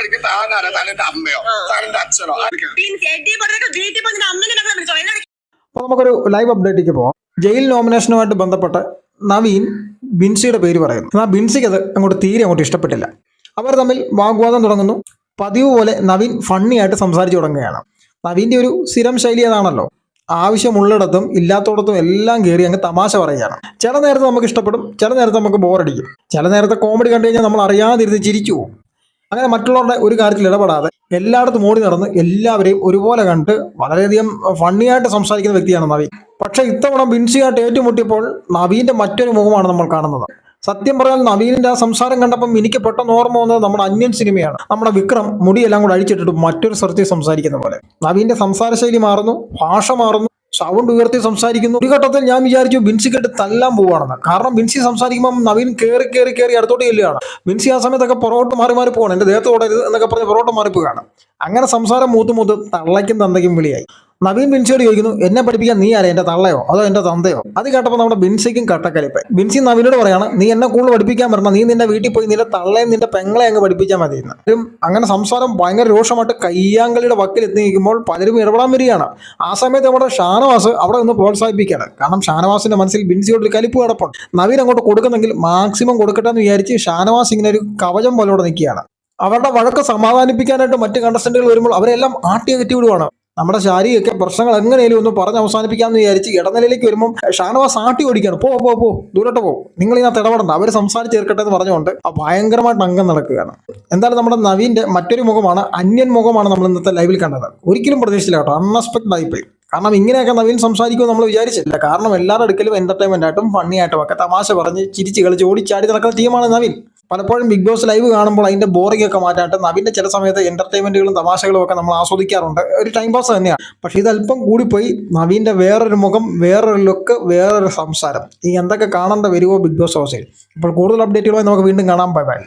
പഠിക്കും താനാരാ താനെന്റെ അമ്മയോ? താനെന്റെ അച്ഛനോ? അപ്പൊ നമുക്കൊരു ലൈവ് അപ്ഡേറ്റിലേക്ക് പോവാം. ജയിൽ നോമിനേഷനുമായിട്ട് ബന്ധപ്പെട്ട് നവീൻ ബിൻസിയുടെ പേര് പറയുന്നു. എന്നാൽ ബിൻസിക്ക് അത് അങ്ങോട്ട് തീരെ അങ്ങോട്ട് ഇഷ്ടപ്പെട്ടില്ല. അവർ തമ്മിൽ വാഗ്വാദം തുടങ്ങുന്നു. പതിവ് പോലെ നവീൻ ഫണ്ണി ആയിട്ട് സംസാരിച്ചു തുടങ്ങുകയാണ്. നവീന്റെ ഒരു സ്ഥിരം ശൈലി അതാണല്ലോ. ആവശ്യമുള്ളിടത്തും ഇല്ലാത്തടത്തും എല്ലാം കയറി അങ്ങ് തമാശ പറയുകയാണ്. ചില നേരത്ത് നമുക്ക് ഇഷ്ടപ്പെടും ചില നേരത്ത് നമുക്ക് ബോറടിക്കും ചില നേരത്തെ കോമഡി കണ്ടു കഴിഞ്ഞാൽ നമ്മൾ അറിയാതിരുന്ന് ചിരിച്ചു പോകും. അങ്ങനെ മറ്റുള്ളവരുടെ ഒരു കാര്യത്തിൽ ഇടപെടാതെ എല്ലായിടത്തും ഓടി നടന്ന് എല്ലാവരെയും ഒരുപോലെ കണ്ട് വളരെയധികം ഫണ്ണിയായിട്ട് സംസാരിക്കുന്ന വ്യക്തിയാണ് നവീൻ പക്ഷേ ഇത്തവണ ബിൻസിയായിട്ട് ഏറ്റുമുട്ടിയപ്പോൾ നവീന്റെ മറ്റൊരു മുഖമാണ് നമ്മൾ കാണുന്നത്. സത്യം പറഞ്ഞാൽ നവീനിന്റെ ആ സംസാരം കണ്ടപ്പം എനിക്ക് പെട്ടെന്ന് ഓർമ്മ വന്നത് നമ്മുടെ അന്യൻ സിനിമയാണ്. നമ്മുടെ വിക്രം മുടിയെല്ലാം കൂടെ അഴിച്ചിട്ടിട്ട് മറ്റൊരു സ്ഥലത്തിൽ സംസാരിക്കുന്ന പോലെ. നവീന്റെ സംസാര ശൈലി മാറുന്നു ഭാഷ മാറുന്നു. സൗണ്ട് ഉയർത്തി സംസാരിക്കുന്നു. ഒരു ഘട്ടത്തിൽ ഞാൻ വിചാരിച്ചു ബിൻസിക്കെട്ട് തല്ലാൻ പോവാണെന്ന്. കാരണം ബിൻസി സംസാരിക്കുമ്പോൾ നവീൻ കയറി കയറി കയറി അടുത്തോട്ട് ചെല്ലുകയാണ്. ബിൻസി ആ സമയത്തൊക്കെ പുറകോട്ട് മാറി മാറി പോകണം എന്റെ ദേഹത്ത് ഓടരുത് എന്നൊക്കെ പറഞ്ഞ് പുറകോട്ട് മാറി പോവുകയാണ് അങ്ങനെ സംസാരം മൂത്ത് മൂത്ത് തള്ളയ്ക്കും തന്തയ്ക്കും വിളിയായി. നവീൻ ബിൻസിയോട് ചോദിക്കുന്നു എന്നെ പഠിപ്പിക്കാൻ നീ ആരെ എന്റെ തള്ളയോ? അതോ എന്റെ തന്തയോ? അത് കേട്ടപ്പോൾ നമ്മുടെ ബിൻസിക്കും കട്ടക്കലിപ്പ് ബിൻസി നവീനോട് പറയാണ് നീ എന്നെ കൂടുതൽ പഠിപ്പിക്കാൻ പറഞ്ഞ നീ നിന്റെ വീട്ടിൽ പോയി നിന്റെ തള്ളയും നിന്റെ പെങ്ങളെ അങ്ങ് പഠിപ്പിച്ചാൽ മതി അങ്ങനെ സംസാരം ഭയങ്കര രോഷമായിട്ട് കയ്യാങ്കളിയുടെ വക്കിൽ എത്തി നിൽക്കുമ്പോൾ പലരും ഇടപെടാൻ വരികയാണ്. ആ സമയത്ത് നമ്മുടെ ഷാനവാസ് അവിടെ ഒന്ന് പ്രോത്സാഹിപ്പിക്കുകയാണ്. കാരണം ഷാനവാസിന്റെ മനസ്സിൽ ബിൻസിയോട് ഒരു കലിപ്പ് കിടപ്പുണ്ട്. നവീൻ അങ്ങോട്ട് കൊടുക്കുന്നെങ്കിൽ മാക്സിമം കൊടുക്കട്ടെ എന്ന് വിചാരിച്ച് ഷാനവാസ് ഇങ്ങനെ ഒരു കവചം പോലെ നിൽക്കുകയാണ്. അവരുടെ വഴക്ക് സമാധാനിപ്പിക്കാനായിട്ട് മറ്റ് കണ്ടസ്റ്റന്റുകൾ വരുമ്പോൾ അവരെല്ലാം ആട്ടി അകറ്റി വിടുവാണ്. നമ്മുടെ ശാരീരിക പ്രശ്നങ്ങൾ എങ്ങനെയും ഒന്ന് പറഞ്ഞ് അവസാനിപ്പിക്കാമെന്ന് വിചാരിച്ച് ഇടനിലയിലേക്ക് വരുമ്പോൾ ഷാനവാസ് ആട്ടി ഓടിക്കുകയാണ് പോ പോ പോ ദൂരോട്ട് പോ. നിങ്ങൾ ഇതിനകത്ത് ഇടപെടണ്ട. അവർ സംസാരിച്ച് തീർക്കട്ടെ എന്ന് പറഞ്ഞുകൊണ്ട് ആ ഭയങ്കരമായിട്ട് അംഗം നടക്കുകയാണ്. എന്തായാലും നമ്മുടെ നവീന്റെ മറ്റൊരു മുഖമാണ് അന്യൻ മുഖമാണ് നമ്മൾ ഇന്നത്തെ ലൈവിൽ കണ്ടത്. ഒരിക്കലും പ്രതീക്ഷിച്ചില്ല കേട്ടോ. അൺഎക്സ്പെക്ടഡ് ആയിപ്പോയി കാരണം ഇങ്ങനെയൊക്കെ നവീൻ സംസാരിക്കുമെന്ന് നമ്മൾ വിചാരിച്ചില്ല കാരണം എല്ലാവരുടെ അടുക്കലും എന്റർടൈൻമെന്റ് ആയിട്ടും ഫണ്ണി ആയിട്ടും ഒക്കെ തമാശ പറഞ്ഞ് ചിരിച്ച് കളിച്ച് ഓടിച്ചാടി നടക്കുന്ന ടീമാണ് നവീൻ. പലപ്പോഴും ബിഗ് ബോസ് ലൈവ് കാണുമ്പോൾ അതിന്റെ ബോറിംഗ് ഒക്കെ മാറ്റാനായിട്ട് നവീന്റെ ചില സമയത്ത് എന്റർടൈൻമെന്റുകളും തമാശകളും ഒക്കെ നമ്മൾ ആസ്വദിക്കാറുണ്ട്. ഒരു ടൈം പാസ് തന്നെയാണ്. പക്ഷെ ഇതല്പം കൂടിപ്പോയി നവീന്റെ വേറൊരു മുഖം വേറൊരു ലുക്ക് വേറൊരു സംസാരം. ഈ എന്തൊക്കെ കാണേണ്ട വരുമോ ബിഗ് ബോസ് ഹൗസിൽ? അപ്പോൾ കൂടുതൽ അപ്ഡേറ്റുകളായി നമുക്ക് വീണ്ടും കാണാം. Bye bye